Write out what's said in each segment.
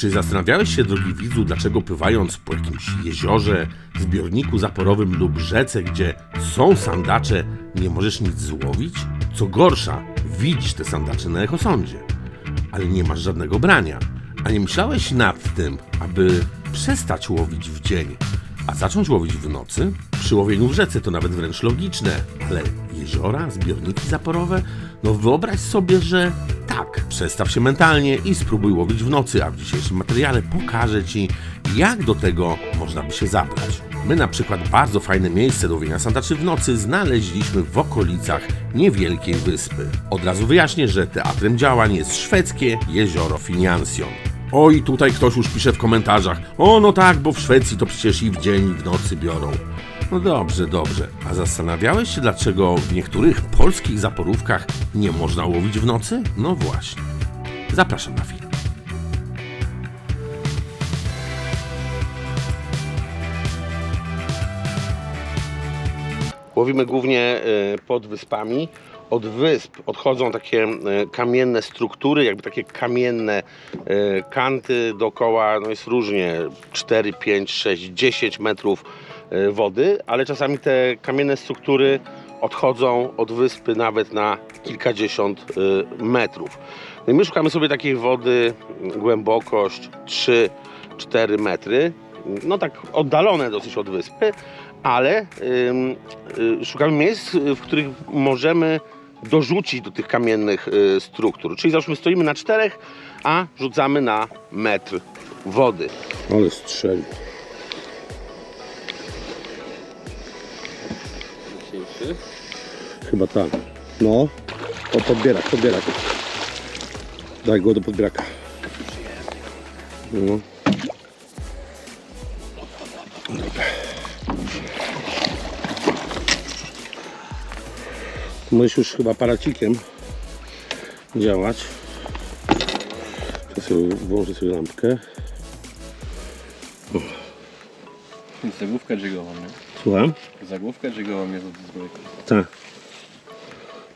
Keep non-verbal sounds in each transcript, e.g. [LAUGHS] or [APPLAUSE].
Czy zastanawiałeś się, drogi widzu, dlaczego pływając po jakimś jeziorze, zbiorniku zaporowym lub rzece, gdzie są sandacze, nie możesz nic złowić? Co gorsza, widzisz te sandacze na echosądzie, ale nie masz żadnego brania. A nie myślałeś nad tym, aby przestać łowić w dzień, a zacząć łowić w nocy? Przy łowieniu w rzece to nawet wręcz logiczne, ale jeziora, zbiorniki zaporowe? No wyobraź sobie, że tak, przestaw się mentalnie i spróbuj łowić w nocy, a w dzisiejszym materiale pokażę Ci, jak do tego można by się zabrać. My na przykład bardzo fajne miejsce do łowienia sandaczy w nocy znaleźliśmy w okolicach niewielkiej wyspy. Od razu wyjaśnię, że teatrem działań jest szwedzkie jezioro Finiansion. Oj, tutaj ktoś już pisze w komentarzach. O, no tak, bo w Szwecji to przecież i w dzień, i w nocy biorą. No dobrze, dobrze. A zastanawiałeś się, dlaczego w niektórych polskich zaporówkach nie można łowić w nocy? No właśnie. Zapraszam na film. Łowimy głównie e, pod wyspami. Od wysp odchodzą takie e, kamienne struktury, jakby takie kamienne e, kanty dookoła. No jest różnie 4, 5, 6, 10 metrów wody, ale czasami te kamienne struktury odchodzą od wyspy nawet na kilkadziesiąt e, metrów. No i my szukamy sobie takiej wody, głębokość 3-4 metry, no tak oddalone dosyć od wyspy, ale y, szukamy miejsc, w których możemy dorzucić do tych kamiennych struktur. Czyli załóżmy stoimy na czterech, a rzucamy na metr wody. Ale strzelił. Chyba tak. No, o podbierak, podbierak. Daj go do podbieraka. No. Możesz już chyba paracikiem działać. To sobie włożę sobie lampkę. Zagłówkę dżigową, nie? Słucham? Zagłówkę dżigową jest od zwykłego. Tak.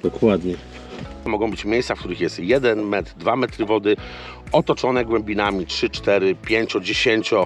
Dokładnie. Mogą być miejsca, w których jest 1 metr, 2 metry wody, otoczone głębinami 3, 4, 5, 10 e,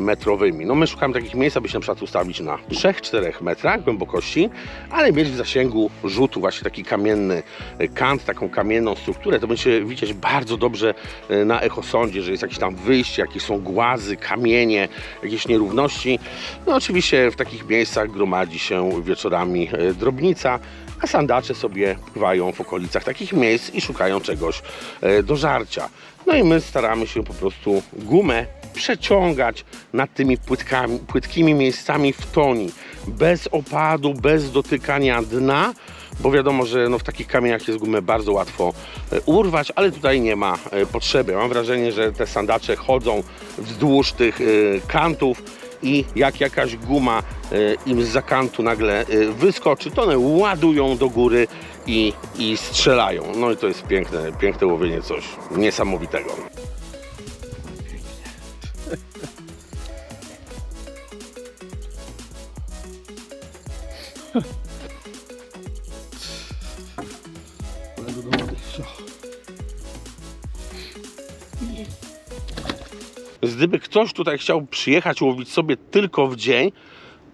metrowymi. No my szukamy takich miejsc, aby się na przykład ustawić na 3-4 metrach głębokości, ale mieć w zasięgu rzutu właśnie taki kamienny e, kant, taką kamienną strukturę. To będzie widzieć bardzo dobrze e, na echosądzie, że jest jakieś tam wyjście, jakieś są głazy, kamienie, jakieś nierówności. No oczywiście w takich miejscach gromadzi się wieczorami e, drobnica, a sandacze sobie pływają w okolicach takich miejsc i szukają czegoś e, do żarcia. No i my staramy się po prostu gumę przeciągać nad tymi płytkami, płytkimi miejscami w toni, bez opadu, bez dotykania dna, bo wiadomo, że no w takich kamieniach jest gumę bardzo łatwo e, urwać, ale tutaj nie ma e, potrzeby. Mam wrażenie, że te sandacze chodzą wzdłuż tych e, kantów i jak jakaś guma im z zakantu nagle wyskoczy, to one ładują do góry i, i strzelają. No i to jest piękne, piękne łowienie, coś niesamowitego. Gdyby ktoś tutaj chciał przyjechać łowić sobie tylko w dzień,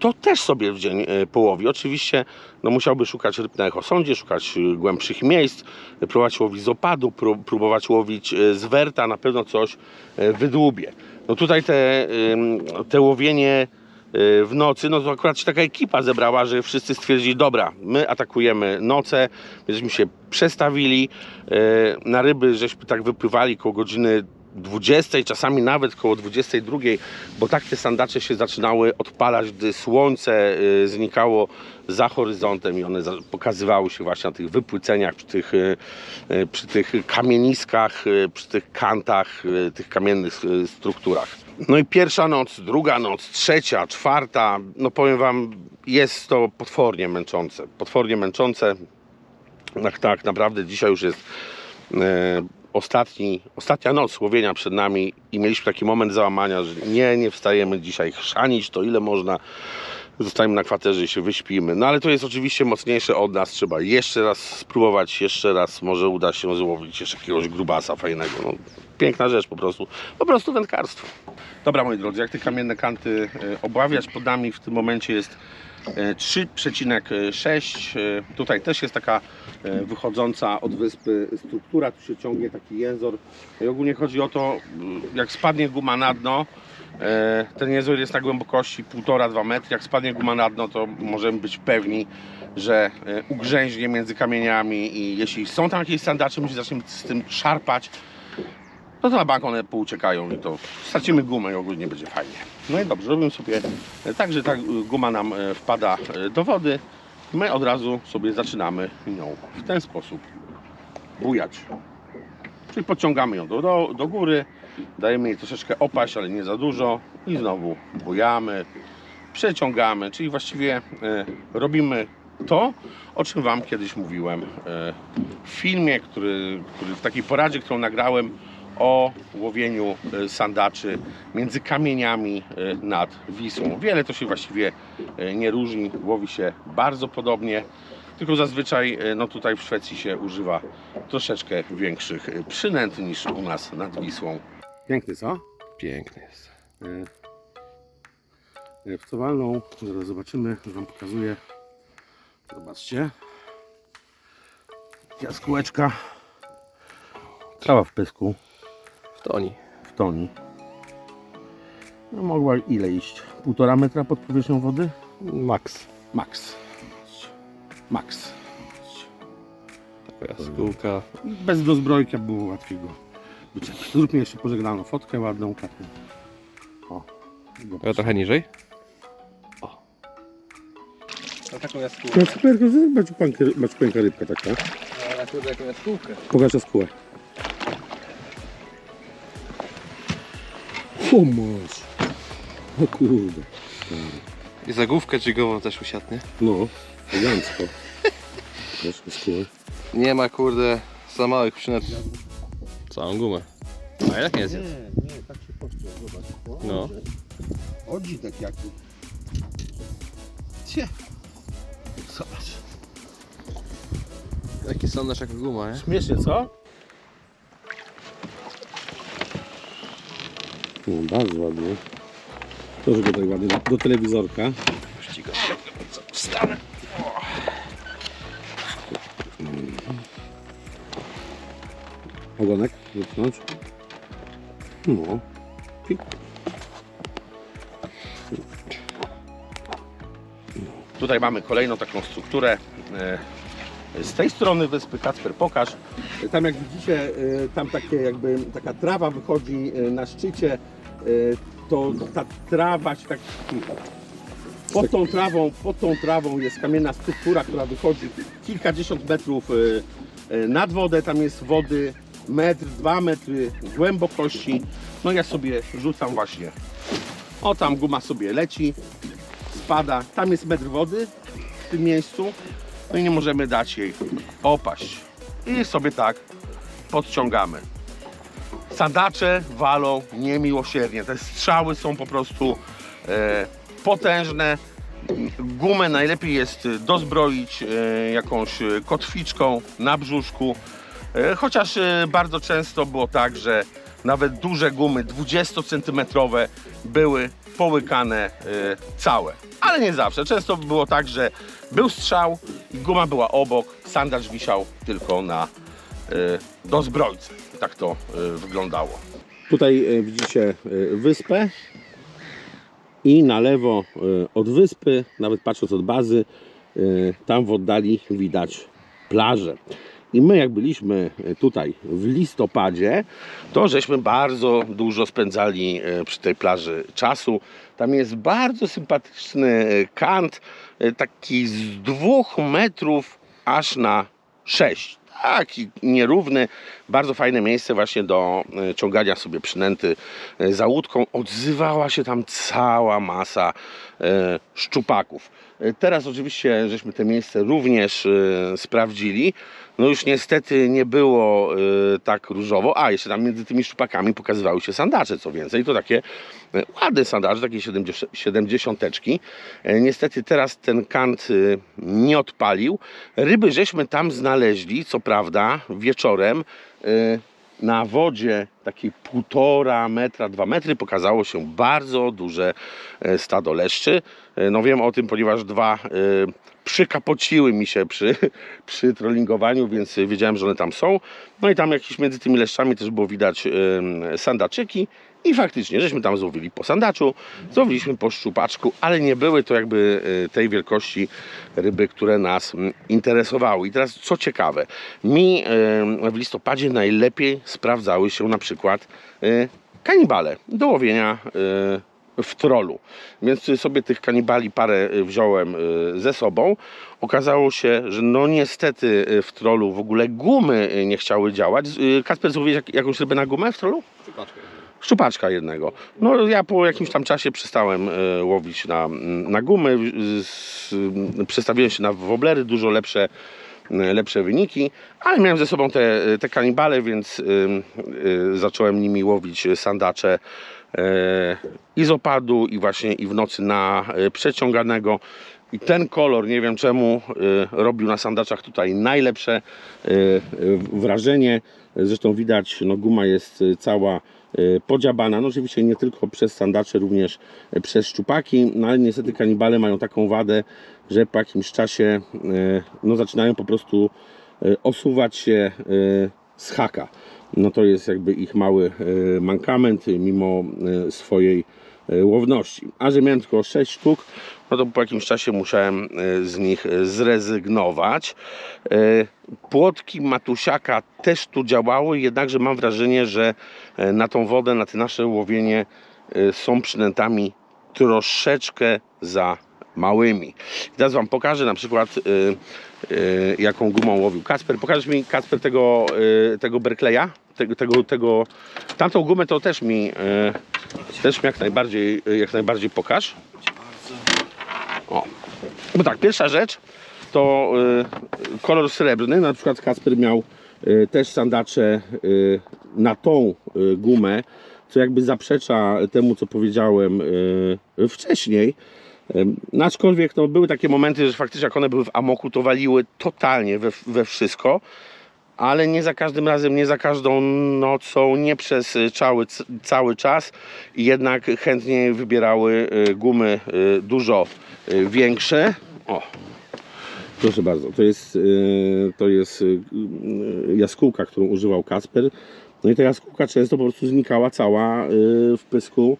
to też sobie w dzień e, połowi. Oczywiście no, musiałby szukać ryb na echosądzie, szukać e, głębszych miejsc, e, próbować łowić z opadu, pró- próbować łowić z werta, na pewno coś wydłubie. No tutaj te, te łowienie w nocy, no to akurat się taka ekipa zebrała, że wszyscy stwierdzili, dobra, my atakujemy noce, żeśmy się przestawili, na ryby żeśmy tak wypływali koło godziny 20, czasami nawet koło 22, bo tak te sandacze się zaczynały odpalać, gdy słońce y, znikało za horyzontem i one pokazywały się właśnie na tych wypłyceniach, przy tych, y, y, przy tych kamieniskach, przy tych kantach, tych kamiennych strukturach. No i pierwsza noc, druga noc, trzecia, czwarta, no powiem Wam, jest to potwornie męczące. Potwornie męczące. Tak, tak naprawdę dzisiaj już jest ostatni, ostatnia noc łowienia przed nami i mieliśmy taki moment załamania, że nie, nie wstajemy dzisiaj chrzanić, to ile można. Zostajemy na kwaterze i się wyśpimy. No ale to jest oczywiście mocniejsze od nas. Trzeba jeszcze raz spróbować, jeszcze raz może uda się złowić jeszcze jakiegoś grubasa fajnego. No, piękna rzecz po prostu. Po prostu wędkarstwo. Dobra moi drodzy, jak te kamienne kanty e, obławiać, pod nami w tym momencie jest 3,6. E, Tutaj też jest taka e, wychodząca od wyspy struktura, tu się ciągnie taki jęzor. I ogólnie chodzi o to, jak spadnie guma na dno, e, ten jęzor jest na głębokości 1,5-2 metry. Jak spadnie guma na dno, to możemy być pewni, że e, ugrzęźnie między kamieniami i jeśli są tam jakieś sandacze, my się zaczniemy z tym szarpać, no to na bank one pouciekają i to stracimy gumę i ogólnie będzie fajnie. No i dobrze, robimy sobie tak, że ta guma nam e, wpada e, do wody. My od razu sobie zaczynamy nią w ten sposób bujać. Czyli podciągamy ją do, do, do góry, dajemy jej troszeczkę opaść, ale nie za dużo i znowu bujamy, przeciągamy, czyli właściwie e, robimy to, o czym Wam kiedyś mówiłem w filmie, który, który w takiej poradzie, którą nagrałem o łowieniu e, sandaczy między kamieniami e, nad Wisłą. Wiele to się właściwie e, nie różni, łowi się bardzo podobnie, tylko zazwyczaj no tutaj w Szwecji się używa troszeczkę większych przynęt niż u nas nad Wisłą. Piękny, co? Piękny jest. Wcowalną. Zaraz zobaczymy, Wam pokazuję. Zobaczcie. Jaskółeczka. Trawa w pysku, toni. w toni. No mogła ile iść? Półtora metra pod powierzchnią wody? Max. Max. Max. Taka jaskółka. Bez dozbrojka było łatwiej go wyczepać. Zrób mi jeszcze pożegnaną fotkę ładną taką. O. Ja trochę niżej. No taką jaskółkę. No super, maciupeńka rybka taka. No, na kurde jaką jaskółkę. Pokaż jaskółę. O masz. O kurde. I zagłówkę dźwigową też usiadnie. No, elegancko. Masz jaskółę. Nie ma kurde za małych przynęt. Całą gumę. A jak nie zjadł? nie, tak się poszło, zobacz. No. Odzik jaki. Cie. Zobacz. Jaki sondaż jak guma, nie? Śmiesznie, co? No, bardzo ładnie. Proszę go tak ładnie do, do telewizorka. Ścigam. Wstanę. Ogonek wypchnąć. No. Tutaj mamy kolejną taką strukturę. Z tej strony wyspy Kacper pokaż. Tam jak widzicie, e, tam takie jakby taka trawa wychodzi e, na szczycie. e, To ta trawa się tak pod tą trawą, pod tą trawą jest kamienna struktura, która wychodzi kilkadziesiąt metrów nad wodę. Tam jest wody metr, dwa metry głębokości. No ja sobie rzucam właśnie. O tam guma sobie leci, spada. Tam jest metr wody w tym miejscu. No i nie możemy dać jej opaść. I sobie tak podciągamy. Sandacze walą niemiłosiernie. Te strzały są po prostu e, potężne. Gumę najlepiej jest dozbroić e, jakąś kotwiczką na brzuszku. E, chociaż e, bardzo często było tak, że nawet duże gumy 20 cm były połykane e, całe. Ale nie zawsze. Często było tak, że był strzał i guma była obok, sandacz wisiał tylko na e, do zbrojcy. Tak to e, wyglądało. Tutaj e, widzicie wyspę i na lewo od wyspy, nawet patrząc od bazy, tam w oddali widać plażę. I my jak byliśmy tutaj w listopadzie, to żeśmy bardzo dużo spędzali przy tej plaży czasu. Tam jest bardzo sympatyczny kant, taki z dwóch metrów aż na sześć. Taki nierówny, bardzo fajne miejsce właśnie do e, ciągania sobie przynęty e, za łódką. Odzywała się tam cała masa szczupaków. E, Teraz oczywiście żeśmy te miejsce również e, sprawdzili. No już niestety nie było e, tak różowo. A, jeszcze tam między tymi szczupakami pokazywały się sandacze, co więcej. To takie ładne sandacze, takie 70 siedemdziesiąteczki. E, Niestety teraz ten kant nie odpalił. Ryby żeśmy tam znaleźli, co prawda, wieczorem na wodzie takie półtora metra, dwa metry, pokazało się bardzo duże e, stado leszczy. E, No wiem o tym, ponieważ dwa e, przykapociły mi się przy, [LAUGHS] przy trollingowaniu, więc wiedziałem, że one tam są. No i tam jakieś między tymi leszczami też było widać sandaczyki. I faktycznie, żeśmy tam złowili po sandaczu, złowiliśmy po szczupaczku, ale nie były to jakby e, tej wielkości ryby, które nas mm, interesowały. I teraz co ciekawe, mi e, w listopadzie najlepiej sprawdzały się na przykład e, kanibale do łowienia w trolu. Więc sobie tych kanibali parę wziąłem ze sobą. Okazało się, że no niestety w trolu w ogóle gumy nie chciały działać. Kasper, złowiłeś jak, jakąś rybę na gumę w trolu? Szczupaczka jednego. No ja po jakimś tam czasie przestałem e, łowić na, na gumy, przestawiłem się na woblery, dużo lepsze, e, lepsze wyniki, ale miałem ze sobą te, te kanibale, więc e, e, zacząłem nimi łowić sandacze e, i z opadu i właśnie i w nocy na e, przeciąganego. I ten kolor, nie wiem czemu, e, robił na sandaczach tutaj najlepsze e, e, wrażenie. Zresztą widać, no guma jest e, cała e, podziabana. No oczywiście nie tylko przez sandacze, również e, przez szczupaki, no ale niestety kanibale mają taką wadę, że po jakimś czasie e, no zaczynają po prostu osuwać się z haka. No to jest jakby ich mały mankament mimo swojej łowności. A że miałem tylko 6 sztuk, no to po jakimś czasie musiałem e, z nich e, zrezygnować. E, Płotki matusiaka też tu działały, jednakże mam wrażenie, że e, na tą wodę, na te nasze łowienie e, są przynętami troszeczkę za małymi. I teraz Wam pokażę na przykład e, e, jaką gumą łowił Kasper. Pokażesz mi Kasper tego, e, tego Berkleya? Tego, tego, tego, tamtą gumę to też mi, e, też mi jak najbardziej, jak najbardziej pokaż. O. Bo tak, pierwsza rzecz to y, kolor srebrny. Na przykład Kasper miał też sandacze na tą gumę, co jakby zaprzecza temu, co powiedziałem wcześniej. No aczkolwiek no, były takie momenty, że faktycznie jak one były w amoku, to waliły totalnie we, we wszystko. Ale nie za każdym razem, nie za każdą nocą, nie przez y, cały, cały czas. Jednak chętnie wybierały y, gumy y, dużo większe. O, proszę bardzo, to jest, to jest jaskółka, którą używał Kasper. No i ta jaskółka często po prostu znikała cała w pysku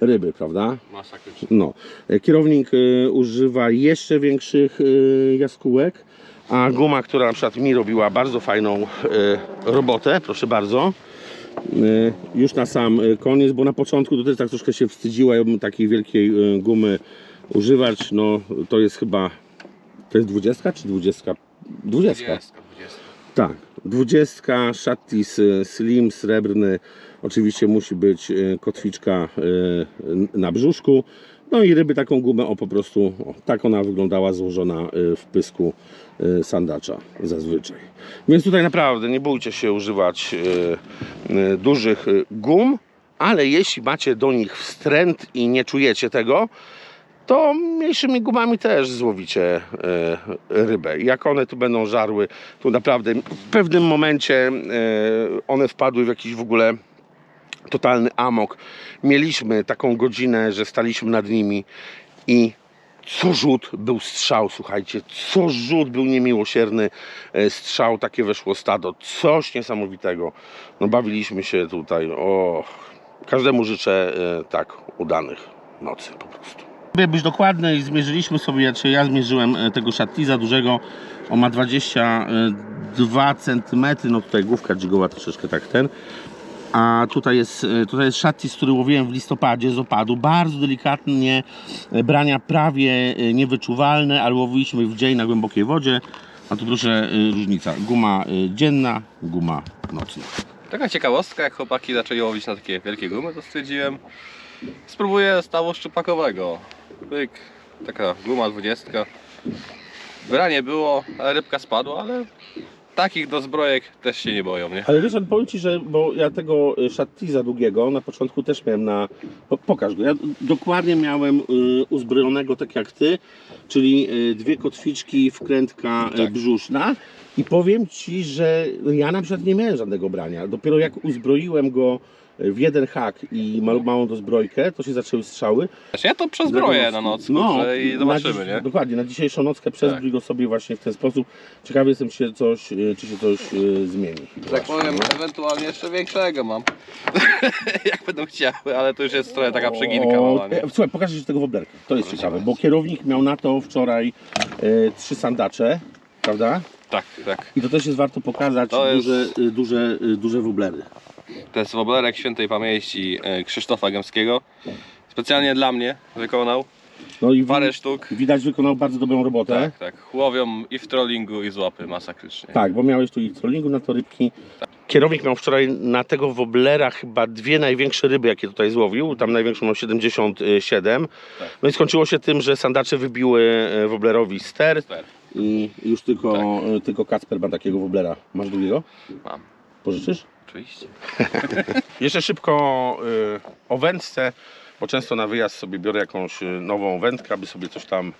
ryby, prawda? Masakrycznie. No. Kierownik używa jeszcze większych jaskółek, a guma, która na przykład mi robiła bardzo fajną y, robotę, proszę bardzo. Y, już na sam y, koniec, bo na początku to też tak troszkę się wstydziłem takiej wielkiej gumy używać. No to jest chyba to jest 20 czy 20? 20. 20. Tak, 20 Shattis y, Slim srebrny. Oczywiście musi być kotwiczka na brzuszku. No i ryby taką gumę, o po prostu o, tak ona wyglądała złożona y, w pysku y, sandacza zazwyczaj. Więc tutaj naprawdę nie bójcie się używać y, dużych gum, ale jeśli macie do nich wstręt i nie czujecie tego, to mniejszymi gumami też złowicie rybę. Jak one tu będą żarły, tu naprawdę w pewnym momencie one wpadły w jakiś w ogóle totalny amok. Mieliśmy taką godzinę, że staliśmy nad nimi i co rzut był strzał, słuchajcie, co rzut był niemiłosierny e, strzał, takie weszło stado, coś niesamowitego. No bawiliśmy się tutaj, o, każdemu życzę e, tak udanych nocy po prostu. Żeby być dokładny, zmierzyliśmy sobie, czy ja zmierzyłem e, tego szatliza dużego, on ma 22 cm, no tutaj główka dźwigowa troszeczkę tak ten, a tutaj jest, e, tutaj jest szatlis, który łowiłem w listopadzie z opadu, bardzo delikatnie, e, brania prawie e, niewyczuwalne, ale łowiliśmy w dzień na głębokiej wodzie, a tu proszę różnica, guma dzienna, guma nocna. Taka ciekawostka, jak chłopaki zaczęli łowić na takie wielkie gumy, to stwierdziłem, spróbuję stawu szczupakowego. Pyk, taka guma 20. Branie było, rybka spadła, ale takich dozbrojek też się nie boją, nie? Ale wiesz, ale powiem Ci, że bo ja tego y, szattiza długiego na początku też miałem na... Po, pokaż go. Ja dokładnie miałem y, uzbrojonego tak jak Ty, czyli y, dwie kotwiczki, wkrętka Tak. brzuszna i powiem Ci, że ja na przykład nie miałem żadnego brania. Dopiero jak uzbroiłem go w jeden hak i mal, małą dozbrojkę, to się zaczęły strzały. Znaczy, ja to przezbroję na noc kurczę, i na zobaczymy, dziś- nie? Dokładnie, na dzisiejszą nockę przezbrój go sobie właśnie w ten sposób. Ciekawy jestem, czy się coś, y, czy się coś y, zmieni. Tak powiem, ewentualnie jeszcze większego mam. [LAUGHS] Jak będą chciały, ale to już jest trochę taka przeginka O, mała, nie? e, Słuchaj, pokażę Ci tego woblerka. To jest Proszę ciekawe, bo kierownik miał na to wczoraj e, trzy sandacze, prawda? Tak, tak. I to też jest warto pokazać To jest- duże, y, duże, y, duże woblery. To jest woblerek świętej pamięci e, Krzysztofa Gębskiego. Specjalnie dla mnie wykonał No i parę sztuk. widać wykonał bardzo dobrą robotę. Tak, tak. Łowią i w trollingu i z łapy masakrycznie. Tak, bo miałeś tu i trollingu na to rybki. Kierownik miał wczoraj na tego woblera chyba dwie największe ryby, jakie tutaj złowił. Tam największą miał 77. Tak. No i skończyło się tym, że sandacze wybiły e, woblerowi ster Super. i już tylko, Tak. e, tylko Kacper ma takiego woblera. Masz drugiego? Mam, Pożyczysz? oczywiście. [LAUGHS] Jeszcze szybko y, o wędce, bo często na wyjazd sobie biorę jakąś y, nową wędkę, aby sobie coś tam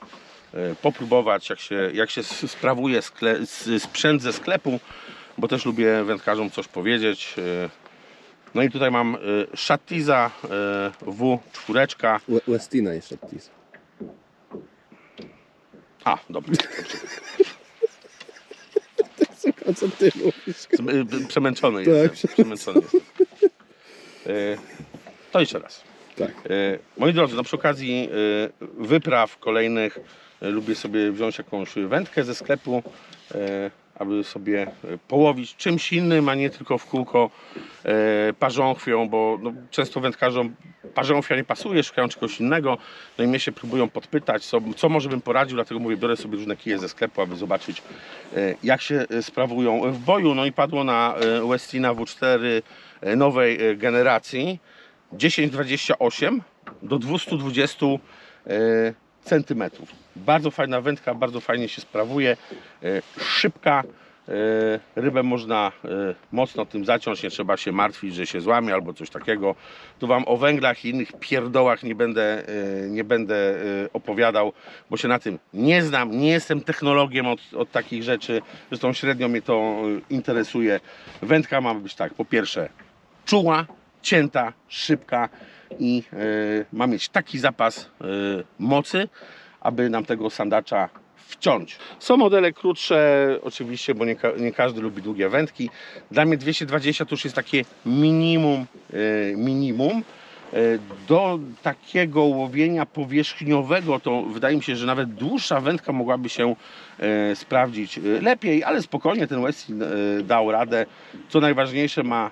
y, popróbować, jak się, jak się sprawuje skle, sprzęt ze sklepu, bo też lubię wędkarzom coś powiedzieć. y. No i tutaj mam y, Shattiza y, W4. Westina jeszcze tis. A, dobra. [LAUGHS] Co ty mówisz? Z- y, Przemęczony Tak, jestem. Przemęczony jestem. Y, To jeszcze raz. Tak. E, Moi drodzy, no przy okazji e, wypraw kolejnych e, lubię sobie wziąć jakąś wędkę ze sklepu, e, aby sobie e, połowić czymś innym, a nie tylko w kółko e, parząchwią, bo no, często wędkarzom parząchwia nie pasuje, szukają czegoś innego, no i mnie się próbują podpytać, co, co może bym poradził, dlatego mówię, biorę sobie różne kije ze sklepu, aby zobaczyć e, jak się e, sprawują w boju, no i padło na Westina W4 e, nowej generacji, 10-28 do 220 e, centymetrów. Bardzo fajna wędka, bardzo fajnie się sprawuje, e, szybka. e, Rybę można e, mocno tym zaciąć, nie trzeba się martwić, że się złamie albo coś takiego. Tu Wam o węglach i innych pierdołach nie będę, nie będę opowiadał, bo się na tym nie znam, nie jestem technologiem od, od takich rzeczy, zresztą średnio mnie to interesuje. Wędka ma być tak, po pierwsze czuła, cięta, szybka i e, ma mieć taki zapas e, mocy, aby nam tego sandacza wciąć. Są modele krótsze, oczywiście, bo nie, nie każdy lubi długie wędki. Dla mnie 220 to już jest takie minimum, e, minimum. E, Do takiego łowienia powierzchniowego to wydaje mi się, że nawet dłuższa wędka mogłaby się e, sprawdzić e, lepiej, ale spokojnie ten Westin dał radę. Co najważniejsze ma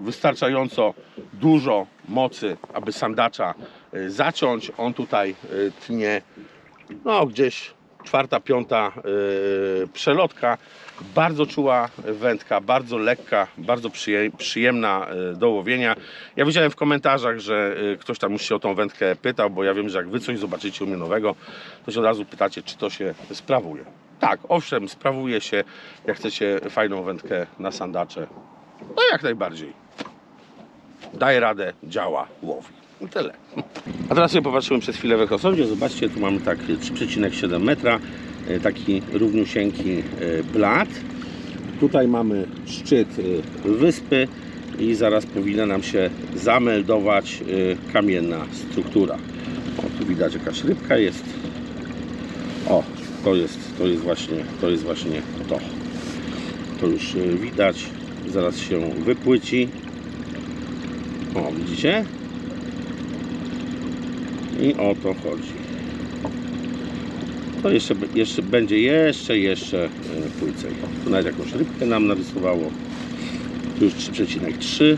wystarczająco dużo mocy, aby sandacza zaciąć. On tutaj tnie no gdzieś czwarta, piąta przelotka. Bardzo czuła wędka, bardzo lekka, bardzo przyje, przyjemna e, do łowienia. Ja widziałem w komentarzach, że e, ktoś tam już się o tą wędkę pytał, bo ja wiem, że jak wy coś zobaczycie u mnie nowego, to się od razu pytacie, czy to się sprawuje. Tak, owszem, sprawuje się, jak chcecie fajną wędkę na sandacze. No jak najbardziej. Daje radę, działa, łowi. I tyle. A teraz sobie popatrzyłem przez chwilę w ekosądzie. Zobaczcie, tu mamy tak 3,7 metra. E, Taki równiusieńki e, blat. Tutaj mamy szczyt e, wyspy i zaraz powinna nam się zameldować kamienna struktura. O, tu widać jakaś rybka jest. O, to jest, to jest właśnie, to jest właśnie to. To już widać. Zaraz się wypłyci. O, widzicie? I o to chodzi. To jeszcze, jeszcze będzie jeszcze, jeszcze e, płycej. Tu nawet jakąś rybkę nam narysowało. Tu już 3,3.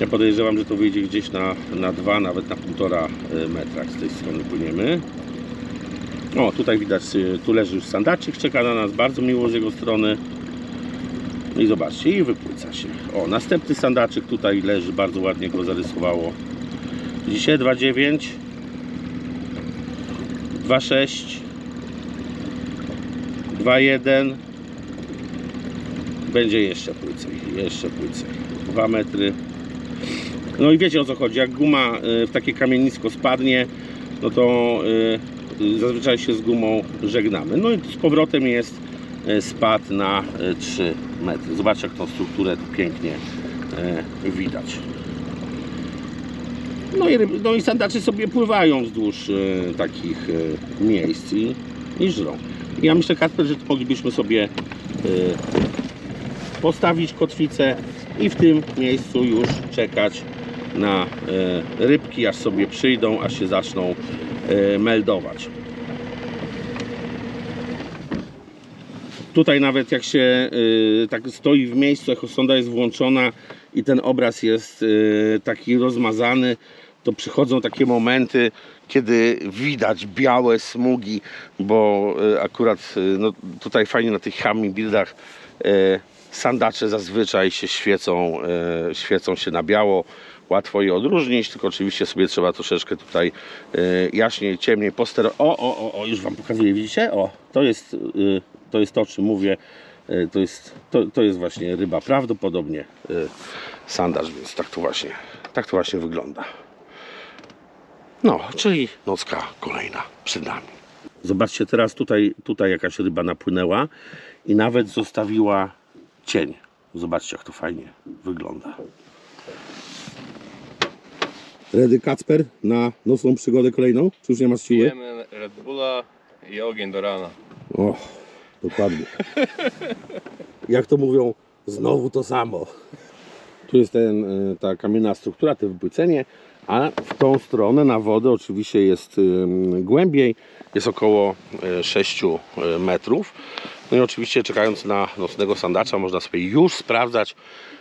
Ja podejrzewam, że to wyjdzie gdzieś na, na 2, nawet na 1,5 metra. Jak z tej strony płyniemy. O, tutaj widać, e, tu leży już sandaczyk, czeka na nas. Bardzo miło z jego strony. No I zobaczcie, i wypłyca się. O, następny sandaczyk tutaj leży, bardzo ładnie go zarysowało. Dzisiaj 2,9 2,6 2,1 będzie jeszcze płycej, jeszcze płycej. Dwa metry. No i wiecie o co chodzi, jak guma y, w takie kamienisko spadnie, no to y, zazwyczaj się z gumą żegnamy. No i z powrotem jest y, spad na y, 3 metry. Zobaczcie jak tą strukturę tu pięknie widać. No i, no i sandacze sobie pływają wzdłuż y, takich y, miejsc i, i żrą. Ja myślę, Kasper, że moglibyśmy sobie y, postawić kotwicę i w tym miejscu już czekać na y, rybki, aż sobie przyjdą, aż się zaczną meldować. Tutaj nawet jak się y, tak stoi w miejscu, jak sonda jest włączona i ten obraz jest y, taki rozmazany, to przychodzą takie momenty, kiedy widać białe smugi, bo y, akurat y, no, tutaj fajnie na tych hummingbird y, sandacze zazwyczaj się świecą, świecą się na biało. Łatwo je odróżnić, tylko oczywiście sobie trzeba troszeczkę tutaj jaśniej, ciemniej posterować. O, o, o, o, już Wam pokazuję, widzicie? O, to jest, to jest to, o czym mówię. To jest, to, to jest właśnie ryba, prawdopodobnie sandacz, więc tak to właśnie, tak to właśnie wygląda. No, czyli nocka kolejna przed nami. Zobaczcie, teraz tutaj, tutaj jakaś ryba napłynęła i nawet zostawiła cień. Zobaczcie, jak to fajnie wygląda. Redy Kacper na nocną przygodę kolejną? Czy już nie masz siły? Pijemy Red Bulla i ogień do rana. O, dokładnie. Jak to mówią, znowu to samo. Tu jest ten, y, ta kamienna struktura, to wypłycenie, a w tą stronę na wodę oczywiście jest głębiej, jest około y, 6 y, metrów. No i oczywiście czekając na nocnego sandacza można sobie już sprawdzać,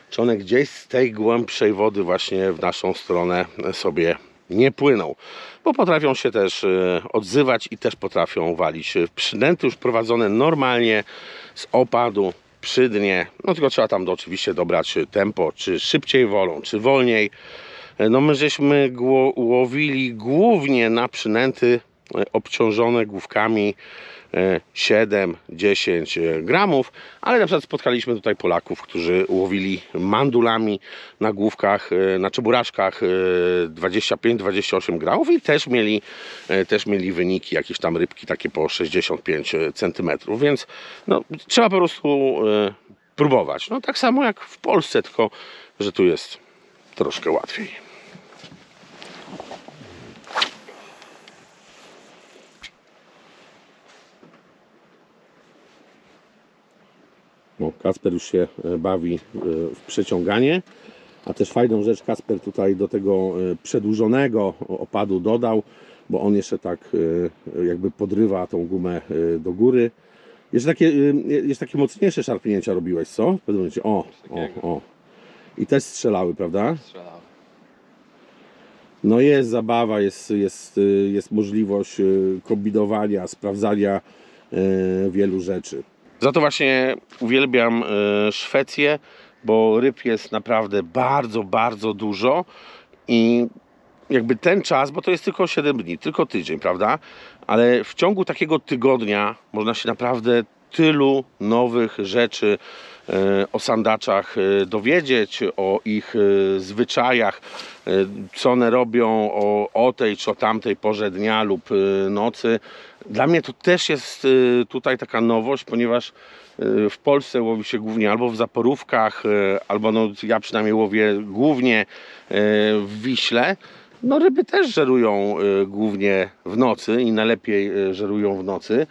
czy one gdzieś z tej głębszej wody właśnie w naszą stronę sobie nie płyną. Bo potrafią się też odzywać i też potrafią walić. Przynęty już prowadzone normalnie z opadu przy dnie. No tylko trzeba tam do, oczywiście dobrać tempo, czy szybciej wolą, czy wolniej. Y, No my żeśmy łowili głównie na przynęty y, obciążone główkami 7-10 gramów, ale na przykład spotkaliśmy tutaj Polaków, którzy łowili mandulami na główkach, e, na czeburaszkach 25-28 gramów i też mieli, e, też mieli wyniki, jakieś tam rybki takie po 65 cm, więc no, trzeba po prostu e, próbować. No tak samo jak w Polsce, tylko że tu jest troszkę łatwiej. No, Kasper już się e, bawi e, w przeciąganie. A też fajną rzecz Kasper tutaj do tego e, przedłużonego opadu dodał, bo on jeszcze tak jakby podrywa tą gumę do góry. Jeszcze takie, jeszcze takie mocniejsze szarpnięcia robiłeś, co? W pewnym momencie. O, o, o. I też strzelały, prawda? Strzelałem. No jest zabawa, jest, jest, jest możliwość kombinowania, sprawdzania wielu rzeczy. Za to właśnie uwielbiam e, Szwecję, bo ryb jest naprawdę bardzo, bardzo dużo i jakby ten czas, bo to jest tylko 7 dni, tylko tydzień, prawda? Ale w ciągu takiego tygodnia można się naprawdę tylu nowych rzeczy e, o sandaczach e, dowiedzieć, o ich zwyczajach, co one robią o, o tej czy o tamtej porze dnia lub nocy. Dla mnie to też jest e, tutaj taka nowość, ponieważ e, w Polsce łowi się głównie albo w zaporówkach, e, albo no, ja przynajmniej łowię głównie w Wiśle. No ryby też żerują głównie w nocy i najlepiej żerują w nocy.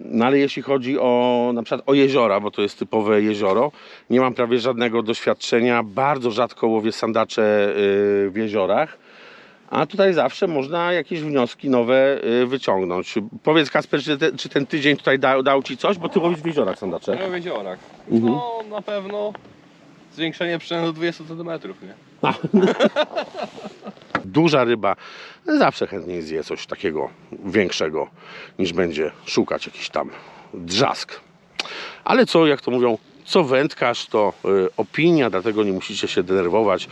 No ale jeśli chodzi o na przykład o jeziora, bo to jest typowe jezioro, nie mam prawie żadnego doświadczenia. Bardzo rzadko łowię sandacze w jeziorach. A tutaj zawsze można jakieś wnioski nowe y, wyciągnąć. Powiedz Kasper, czy, te, czy ten tydzień tutaj dał, dał Ci coś? Bo Ty łowisz w jeziorach sandacze. No w jeziorach. Mhm. No na pewno zwiększenie przynęty do 20 cm, nie? [LAUGHS] Duża ryba zawsze chętniej zje coś takiego większego, niż będzie szukać jakiś tam drzask. Ale co, jak to mówią, co wędkarz, to y, opinia, dlatego nie musicie się denerwować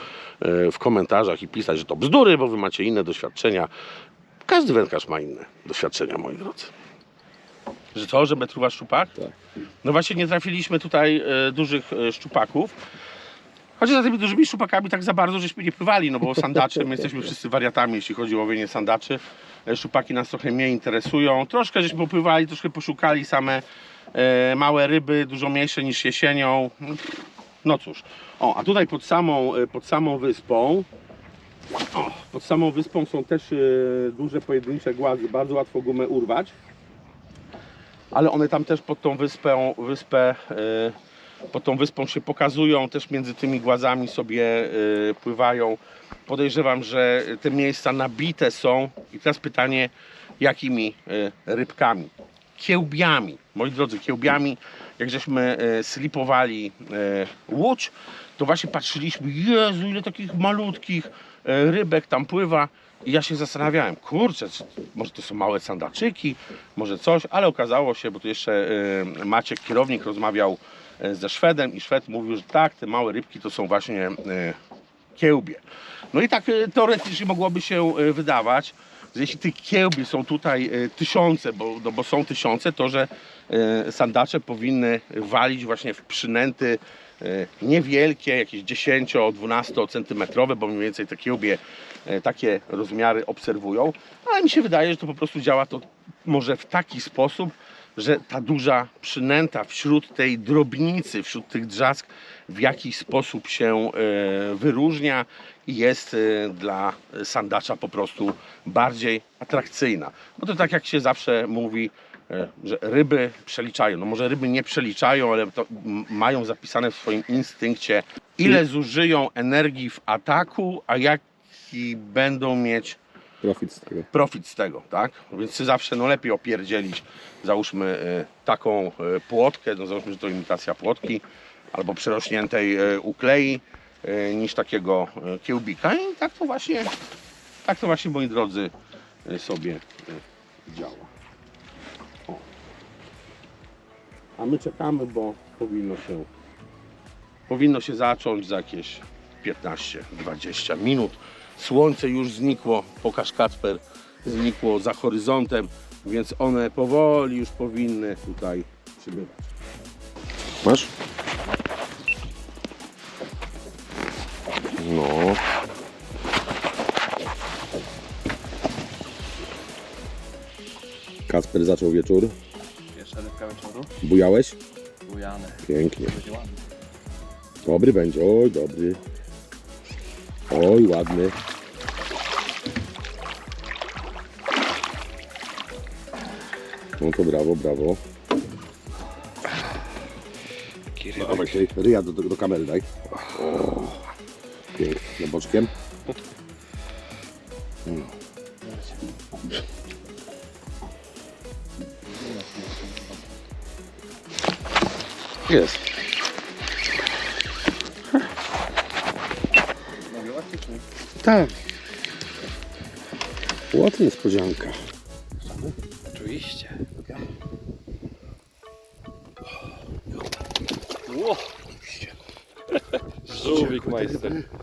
y, w komentarzach i pisać, że to bzdury, bo Wy macie inne doświadczenia. Każdy wędkarz ma inne doświadczenia, moi drodzy. Że co, że metruwa szczupak? Tak. No właśnie nie trafiliśmy tutaj e, dużych e, szczupaków. Chociaż za tymi dużymi szczupakami tak za bardzo żeśmy nie pływali, no bo sandacze, my jesteśmy [LAUGHS] wszyscy wariatami, jeśli chodzi o łowienie sandaczy. E, Szczupaki nas trochę mniej interesują. Troszkę żeśmy popływali, troszkę poszukali same e, małe ryby, dużo mniejsze niż jesienią. No cóż. O, a tutaj pod samą, e, pod samą wyspą o, pod samą wyspą są też e, duże pojedyncze głazy, bardzo łatwo gumę urwać. Ale one tam też pod tą wyspę, wyspę e, pod tą wyspą się pokazują, też między tymi głazami sobie e, pływają. Podejrzewam, że te miejsca nabite są. I teraz pytanie, jakimi e, rybkami? Kiełbiami, moi drodzy, kiełbiami. Jak żeśmy e, slipowali e, łódź, to właśnie patrzyliśmy, Jezu, ile takich malutkich e, rybek tam pływa. I ja się zastanawiałem, kurczę, czy, może to są małe sandaczyki, może coś, ale okazało się, bo tu jeszcze e, Maciek, kierownik, rozmawiał e, ze Szwedem i Szwed mówił, że tak, te małe rybki to są właśnie e, kiełbie. No i tak e, teoretycznie mogłoby się e, wydawać, że jeśli tych kiełbi są tutaj e, tysiące, bo, no bo są tysiące, to że e, sandacze powinny walić właśnie w przynęty e, niewielkie, jakieś 10-12 centymetrowe, bo mniej więcej te kiełbie takie rozmiary obserwują, ale mi się wydaje, że to po prostu działa to może w taki sposób, że ta duża przynęta wśród tej drobnicy, wśród tych drzask w jakiś sposób się wyróżnia jest e, dla sandacza po prostu bardziej atrakcyjna. Bo to tak jak się zawsze mówi, e, że ryby przeliczają. No może ryby nie przeliczają, ale mają zapisane w swoim instynkcie, ile zużyją energii w ataku, a jaki będą mieć Profit z tego. profit z tego, tak? Więc zawsze no lepiej opierdzielić, załóżmy e, taką e, płotkę, no załóżmy, że to imitacja płotki, albo przerośniętej uklei, niż takiego e, kiełbika i tak to właśnie, tak to właśnie, moi drodzy, e, sobie e, działa. O. A my czekamy, bo powinno się, powinno się zacząć za jakieś 15-20 minut. Słońce już znikło, pokaż Kacper, znikło za horyzontem, więc one powoli już powinny tutaj przybywać. Masz? No. Kasper zaczął wieczór. Pierwsza rybka wieczoru. Bujałeś? Bujane. Pięknie. Będzie ładny. Dobry będzie, oj dobry. Oj ładny. No to brawo, brawo. No, dawaj się, ryja do, do, do kamery daj. O, pięknie, boczkiem. Mm. Jest. Tak. Ładna niespodzianka. sind.